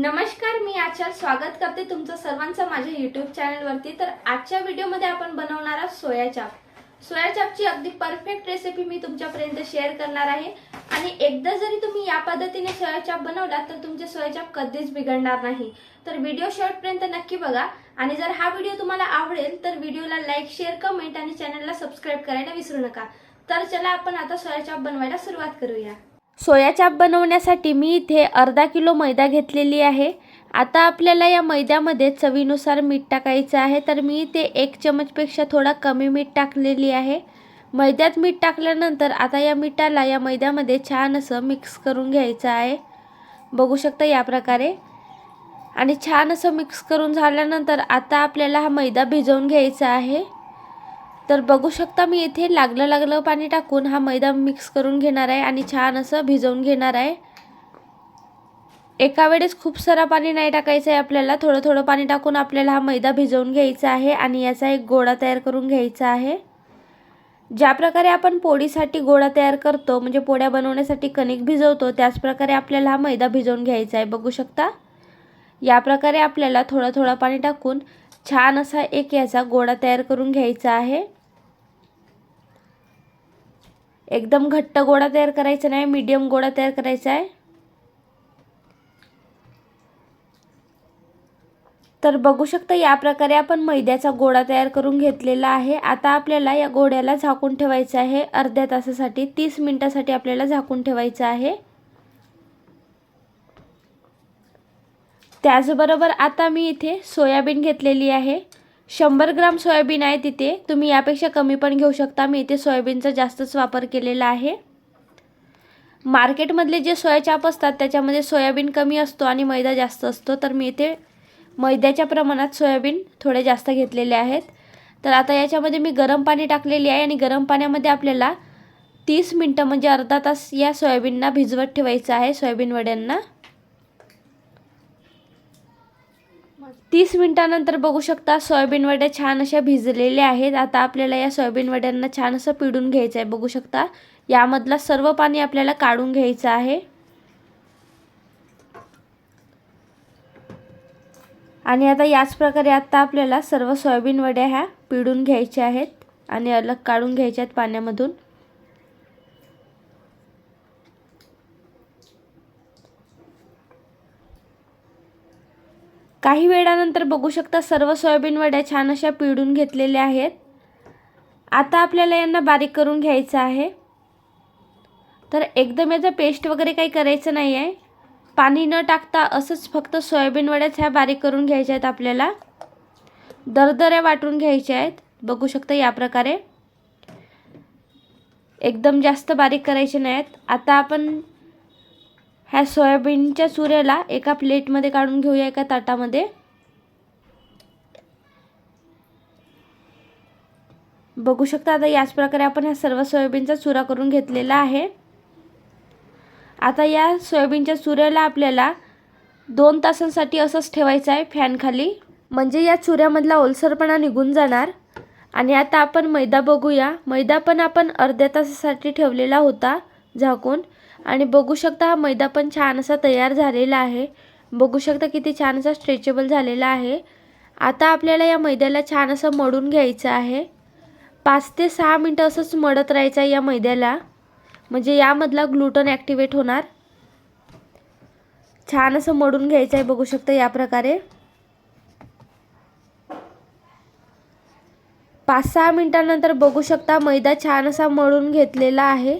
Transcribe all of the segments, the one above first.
नमस्कार मी आजच्या स्वागत करते तुमचं सर्वांचं माझ्या युट्यूब चॅनलवरती तर आजच्या व्हिडिओमध्ये आपण बनवणार आहोत सोया चाप. सोया चापची अगदी परफेक्ट रेसिपी मी तुमच्यापर्यंत शेअर करणार आहे. आणि एकदा जरी तुम्ही या पद्धतीने सोयाचाप बनवला तर तुमचे सोयाचाप कधीच बिघडणार नाही. तर व्हिडिओ शेवटपर्यंत नक्की बघा. आणि जर हा व्हिडिओ तुम्हाला आवडेल तर व्हिडिओला लाईक शेअर कमेंट आणि चॅनलला सबस्क्राईब करायला विसरू नका. तर चला आपण आता सोयाचाप बनवायला सुरुवात करूया. सोया चाप बनवण्यासाठी मी इथे अर्धा किलो मैदा घेतलेली आहे. आता आपल्याला या मैद्यामध्ये चवीनुसार मीठ टाकायचं आहे. तर मी इथे एक चमचपेक्षा थोडा कमी मीठ टाकलेली आहे. मैद्यात मीठ टाकल्यानंतर आता या मिठाला या मैद्यामध्ये छान असं मिक्स करून घ्यायचं आहे. बघू शकता या प्रकारे. आणि छान असं मिक्स करून झाल्यानंतर आता आपल्याला हा मैदा भिजवून घ्यायचा आहे. तर बघू शकता मी इथे लागलं लागलं पाणी टाकून हा मैदा मिक्स करून घेणार आहे आणि छान असं भिजवून घेणार आहे. एका वेळेस खूप सारा पाणी नाही टाकायचं आहे आपल्याला. थोडं थोडं पाणी टाकून आपल्याला हा मैदा भिजवून घ्यायचा आहे आणि याचा एक गोळा तयार करून घ्यायचा आहे. ज्या प्रकारे आपण पोळीसाठी गोळा तयार करतो म्हणजे पोळ्या बनवण्यासाठी कणिक भिजवतो त्याचप्रकारे आपल्याला हा मैदा भिजवून घ्यायचा आहे. बघू शकता? या प्रकारे आपल्याला थोडं थोडं पाणी टाकून छान असा एक याचा गोळा तयार करून घ्यायचा आहे. एकदम घट्ट गोळा तयार करायचा नाही मीडियम गोळा तयार करायचा आहे. तर बघू शकता या प्रकारे आपण मैद्याचा गोळा तयार करून घेतलेला आहे. आता आपल्याला या गोळ्याला झाकून ठेवायचं आहे. अर्ध्या तासासाठी तीस मिनटासाठी आपल्याला झाकून ठेवायचं आहे. त्याचबरोबर आता मी इथे सोयाबीन घेतलेली आहे. शंभर ग्राम सोयाबीन आहे तिथे. तुम्ही यापेक्षा कमी पण घेऊ शकता. मी इथे सोयाबीनचा जास्तच वापर केलेला आहे. मार्केटमधले जे सोया चाप असतात त्याच्यामध्ये सोयाबीन कमी असतो आणि मैदा जास्त असतो. तर मी इथे मैद्याच्या प्रमाणात सोयाबीन थोडे जास्त घेतलेले आहेत. तर आता याच्यामध्ये मी गरम पाणी टाकलेली आहे आणि गरम पाण्यामध्ये आपल्याला तीस मिनटं म्हणजे अर्धा तास या सोयाबीनना भिजवत ठेवायचं आहे सोयाबीन वड्यांना. तीस मिनटानंतर बघू शकता सोयाबीन वड्या छान अशा भिजलेल्या आहेत. आता आपल्याला या सोयाबीन वड्यांना छान असं पिडून घ्यायचं आहे बघू शकता यामधला सर्व पाणी आपल्याला काढून घ्यायचं आहे. आणि आता याच प्रकारे आता आपल्याला सर्व सोयाबीन वड्या ह्या पिडून घ्यायच्या आहेत आणि अलग काढून घ्यायच्या आहेत पाण्यामधून. काही वेळानंतर बघू शकता सर्व सोयाबीन वड्या छान अशा पिळून घेतलेल्या आहेत. आता आपल्याला यांना बारीक करून घ्यायचं आहे. तर एकदम याचं पेस्ट वगैरे काही करायचं नाही आहे पाणी न टाकता असंच फक्त सोयाबीन वड्याच ह्या बारीक करून घ्यायच्या आहेत आपल्याला. दरदऱ्या वाटून घ्यायच्या आहेत. बघू शकता या प्रकारे. एकदम जास्त बारीक करायचे नाहीत. आता आपण ह्या सोयाबीनच्या चुऱ्याला एका प्लेटमध्ये काढून घेऊया एका ताटामध्ये. बघू शकता आता याच प्रकारे आपण ह्या सर्व सोयाबीनचा चुरा करून घेतलेला आहे. आता या सोयाबीनच्या चुऱ्याला आपल्याला दोन तासांसाठी असंच ठेवायचं आहे फॅनखाली म्हणजे या चुऱ्यामधला ओलसरपणा निघून जाणार. आणि आता आपण मैदा बघूया. मैदा पण आपण अर्ध्या तासासाठी ठेवलेला होता झाकून. आणि बघू शकता हा मैदा पण छान असा तयार झालेला आहे. बघू शकता किती छान असा स्ट्रेचेबल झालेला आहे. आता आपल्याला या मैद्याला छान असं मळून घ्यायचं आहे. पाच ते सहा मिनटं असंच मळत राहायचं आहे या मैद्याला. म्हणजे यामधला ग्लुटन ॲक्टिवेट होणार. छान असं मळून घ्यायचं आहे बघू शकता या प्रकारे. पाच सहा मिनटानंतर बघू शकता मैदा छान असा मळून घेतलेला आहे.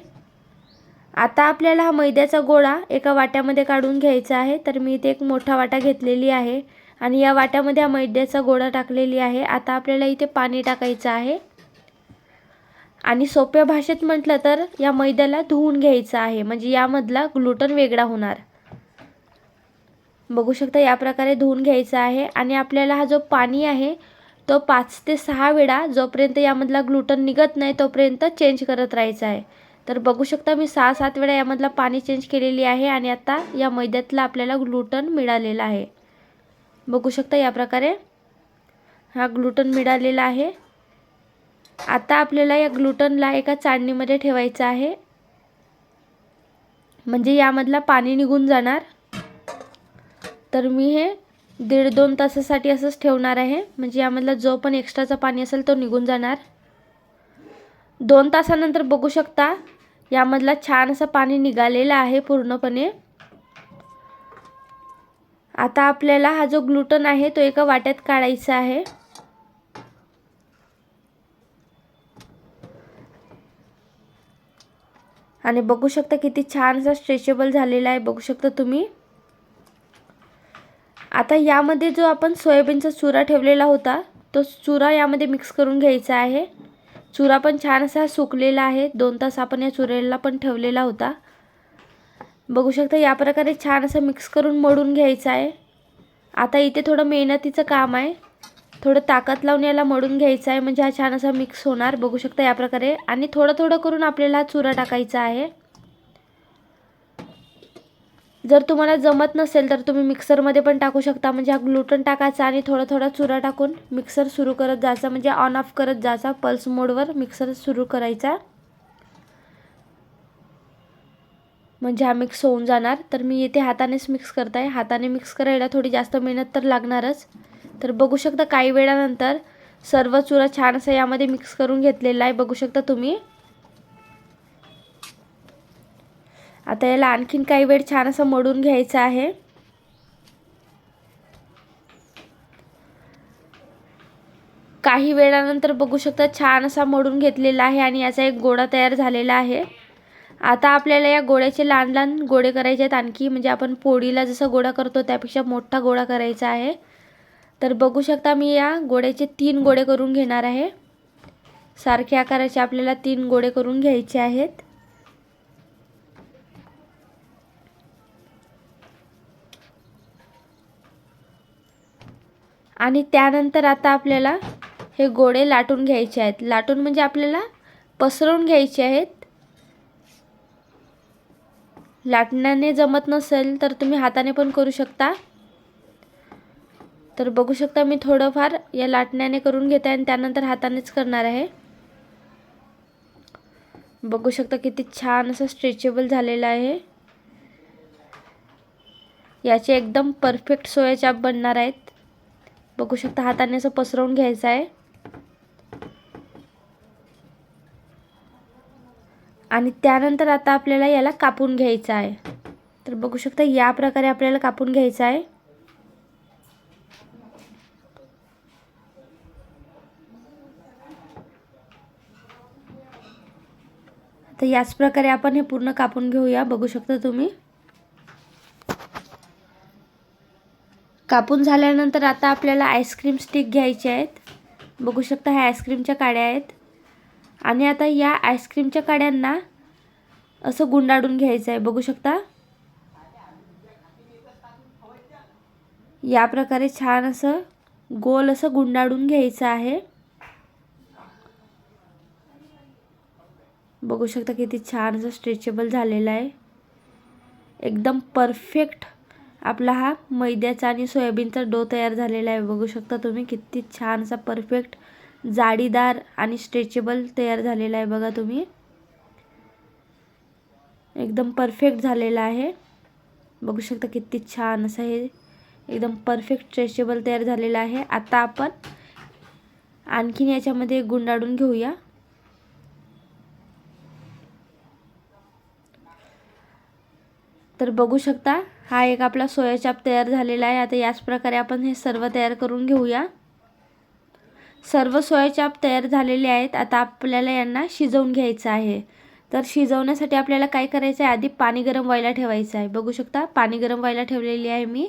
आता आपल्याला हा मैद्याचा गोळा एका वाट्यामध्ये काढून घ्यायचा आहे. तर मी इथे एक मोठा वाटा घेतलेली आहे आणि या वाट्यामध्ये हा मैद्याचा गोळा टाकलेली आहे. आता आपल्याला इथे पाणी टाकायचं आहे. आणि सोप्या भाषेत म्हटलं तर या मैद्याला धुवून घ्यायचं आहे. म्हणजे यामधला ग्लुटन वेगळा होणार. बघू शकता या प्रकारे धुवून घ्यायचा आहे. आणि आपल्याला हा जो पाणी आहे तो पाच ते सहा वेळा जोपर्यंत यामधला ग्लुटन निघत नाही तोपर्यंत चेंज करत राहायचा आहे. तर बघू शकता मी सहा सात वेळा यामधला पाणी चेंज केलेली आहे आणि आता या मैद्यातला आपल्याला ग्लुटन मिळालेला आहे. बघू शकता या प्रकारे. हा ग्लुटन मिळालेला आहे. आता आपल्याला या ग्लुटनला एका चाळणीमध्ये ठेवायचं आहे. म्हणजे यामधला पाणी निघून जाणार. तर मी हे दीड दोन तासासाठी असंच ठेवणार आहे. म्हणजे यामधला जो पण एक्स्ट्राचा पाणी असेल तो निघून जाणार. दोन तासानंतर बघू शकता. यामधला छान असं पाणी निघालेलं आहे पूर्णपणे. आता आपल्याला हा जो ग्लुटन आहे तो एका वाट्यात काढायचा आहे. आणि बघू शकता किती छान असा स्ट्रेचेबल झालेला आहे बघू शकता तुम्ही. आता यामध्ये जो आपण सोयाबीनचा चुरा ठेवलेला होता तो चुरा यामध्ये मिक्स करून घ्यायचा आहे. चुरा पण छान असा सुकलेला आहे. दोन तास आपण या चुऱ्याला पण ठेवलेला होता. बघू शकता या प्रकारे छान असं मिक्स करून मळून घ्यायचं आहे. आता इथे थोडं मेहनतीचं काम आहे. थोडं ताकद लावून याला मळून घ्यायचं आहे. म्हणजे हा छान असा मिक्स होणार. बघू शकता या प्रकारे. आणि थोडं थोडं करून आपल्याला चुरा टाकायचा आहे. जर तुम्हाला जमत नसेल तर तुम्ही मिक्सरमध्ये पण टाकू शकता. म्हणजे हा ग्लुटन टाकायचा आणि थोडा थोडा चुरा टाकून मिक्सर सुरू करत जायचा. म्हणजे ऑन ऑफ करत जायचा. पल्स मोडवर मिक्सर सुरू करायचा. म्हणजे हा मिक्स होऊन जाणार. तर मी येथे हातानेच मिक्स करत आहे हाताने मिक्स करायला थोडी जास्त मेहनत तर लागणारच. तर बघू शकता काही वेळानंतर सर्व चुरा छान असा यामध्ये मिक्स करून घेतलेला आहे. बघू शकता तुम्ही. आता याला आणखीन काही वेळ छान असं मडून घ्यायचं आहे. काही वेळानंतर बघू शकता छान असा मडून घेतलेला आहे आणि याचा एक गोळा तयार झालेला आहे. आता आपल्याला या गोळ्याचे लहान लहान गोळे करायचे आहेत. आणखी म्हणजे आपण पोळीला जसं गोळा करतो त्यापेक्षा मोठा गोळा करायचा आहे. तर बघू शकता मी या गोळ्याचे तीन गोळे करून घेणार आहे. सारखे आकाराचे आपल्याला तीन गोळे करून घ्यायचे आहेत. आणि त्यानंतर आता आपल्याला हे गोळे लाटून घ्यायचे आहेत. लाटून म्हणजे आपल्याला पसरवून घ्यायचे आहेत. लाटण्याने जमत नसेल तर तुम्ही हाताने पण करू शकता. तर बघू शकता मी थोडंफार या लाटण्याने करून घेते आणि त्यानंतर हातानेच करणार आहे. बघू शकता किती छान असं स्ट्रेचेबल झालेलं आहे. याचे एकदम परफेक्ट सोया चाप बनणार आहेत. बघू शकता हाताने असं पसरवून घ्यायचं आहे. आणि त्यानंतर आता आपल्याला याला कापून घ्यायचं आहे. तर बघू शकता या प्रकारे आपल्याला कापून घ्यायचं आहे. तर याच प्रकारे आपण हे पूर्ण कापून घेऊया बघू शकता तुम्ही. कापून झाल्यानंतर आता आपल्याला आईस्क्रीम स्टिक घ्यायचे आहेत. बघू शकता ह्या आईस्क्रीमच्या काड्या आहेत. आणि आता या आईस्क्रीमच्या काड्यांना असं गुंडाळून घ्यायचं आहे. बघू शकता. या प्रकारे छान असं गोल असं गुंडाळून घ्यायचं आहे. बघू शकता किती छान असं स्ट्रेचेबल झालेलं आहे. एकदम परफेक्ट आपला हा मैद्याचा आणि सोयाबीनचा डो तयार झालेला आहे. बघू शकता तुम्ही किती छान असा परफेक्ट जाडीदार आणि स्ट्रेचेबल तयार झालेला आहे बघा तुम्ही. एकदम परफेक्ट झालेला आहे. बघू शकता किती छान असं हे एकदम परफेक्ट स्ट्रेचेबल तयार झालेलं आहे. आता आपण आणखीन याच्यामध्ये गुंडाळून घेऊया. तर बघू शकता हा एक आपला सोयाचाप तयार झालेला आहे. आता याच प्रकारे आपण हे सर्व तयार करून घेऊया. सर्व सोयाचाप तयार झालेले आहेत. आता आपल्याला यांना शिजवून घ्यायचं आहे. तर शिजवण्यासाठी आपल्याला काय करायचं आहे? आधी पाणी गरम व्हायला ठेवायचं आहे. बघू शकता पाणी गरम व्हायला ठेवलेली आहे मी.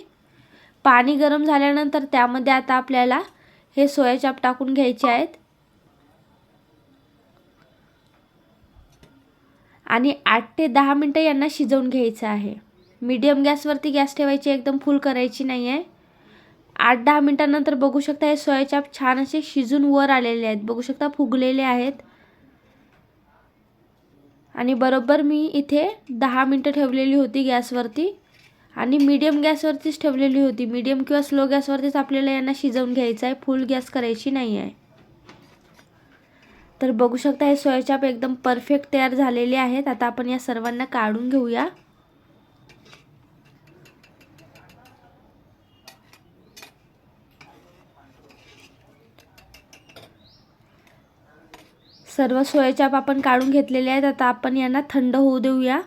पाणी गरम झाल्यानंतर त्यामध्ये आता आपल्याला हे सोयाचाप टाकून घ्यायचे आहेत. आणि आठ ते दहा मिनटं यांना शिजवून घ्यायचं आहे. मीडियम गॅसवरती गॅस ठेवायची एकदम फुल करायची नाही आहे आठ दहा मिनटानंतर बघू शकता हे सोयाचाप छान असे शिजून वर आलेले आहेत. बघू शकता फुगलेले आहेत. आणि बरोबर मी इथे दहा मिनटं ठेवलेली होती गॅसवरती आणि मीडियम गॅसवरतीच ठेवलेली होती. मीडियम किंवा स्लो गॅसवरतीच आपल्याला यांना शिजवून घ्यायचं आहे. फुल गॅस करायची नाही आहे तर बघू शकता हे सोयाचाप एकदम परफेक्ट तयार झालेले आहेत. आता आपण या सर्वांना काढून घेऊया. सर्व सोयाचाप आपण काढून घेतलेले आहेत. आता आपण यांना थंड होऊ देऊया.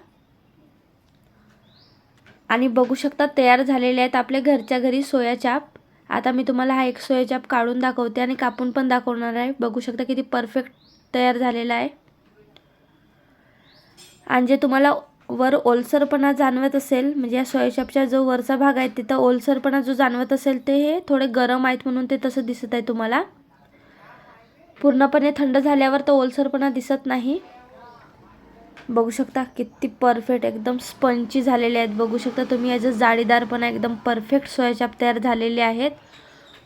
आणि बघू शकता तयार झालेले आहेत आपल्या घरच्या घरी सोयाचाप. आता मी तुम्हाला हा एक सोयाचाप काढून दाखवते आणि कापून पण दाखवणार आहे. बघू शकता किती परफेक्ट तयार झालेला आहे. आणि जे तुम्हाला वर ओलसरपणा जाणवत असेल म्हणजे या सोयाचापचा जो वरचा भाग आहे तिथं ओलसरपणा जो जाणवत असेल ते हे थोडे गरम आहेत म्हणून ते तसं दिसत आहे तुम्हाला. पूर्णपणे थंड झाल्यावर तर ओलसरपणा दिसत नाही. बघू शकता किती परफेक्ट एकदम स्पंची झालेले आहेत. बघू शकता तुम्ही याचं जाळीदारपणा एकदम परफेक्ट सोयाचाप तयार झालेले आहेत.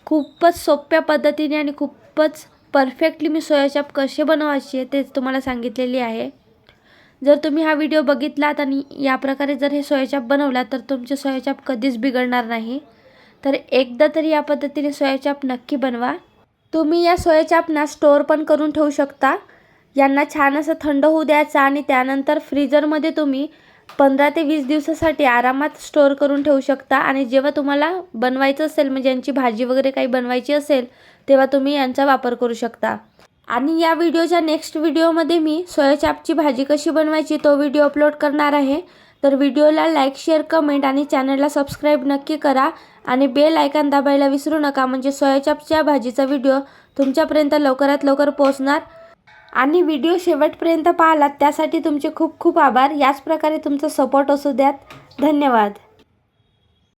खूपच सोप्या पद्धतीने आणि खूपच परफेक्टली मी सोयाचाप कसे बनवायचे तेच तुम्हाला सांगितलेली आहे. जर तुम्ही हा व्हिडिओ बघितलात आणि या प्रकारे जर हे सोयाचाप बनवला तर तुमचे सोयाचाप कधीच बिघडणार नाही. तर एकदा तरी या पद्धतीने सोयाचाप नक्की बनवा. तुम्ही या सोयाचापना स्टोअर पण करून ठेवू शकता. यांना छान असं थंड होऊ द्यायचं आणि त्यानंतर फ्रीजरमध्ये तुम्ही पंधरा ते वीस दिवसासाठी आरामात स्टोअर करून ठेवू शकता. आणि जेव्हा तुम्हाला बनवायचं असेल म्हणजे यांची भाजी वगैरे काही बनवायची असेल तेव्हा तुम्ही यांचा वापर करू शकता. आणि या व्हिडिओच्या नेक्स्ट व्हिडिओमध्ये मी सोयाचापची भाजी कशी बनवायची तो व्हिडिओ अपलोड करणार आहे. तर व्हिडिओला लाईक शेअर कमेंट आणि चॅनलला सबस्क्राईब नक्की करा आणि बेल आयकॉन दाबायला विसरू नका. म्हणजे सोयाचापच्या भाजीचा व्हिडिओ तुमच्यापर्यंत लवकरात लवकर पोहोचणार. आणि व्हिडिओ शेवटपर्यंत पाहिलात त्यासाठी तुमचे खूप खूप आभार. याच प्रकारे तुमचा सपोर्ट असू द्यात. धन्यवाद.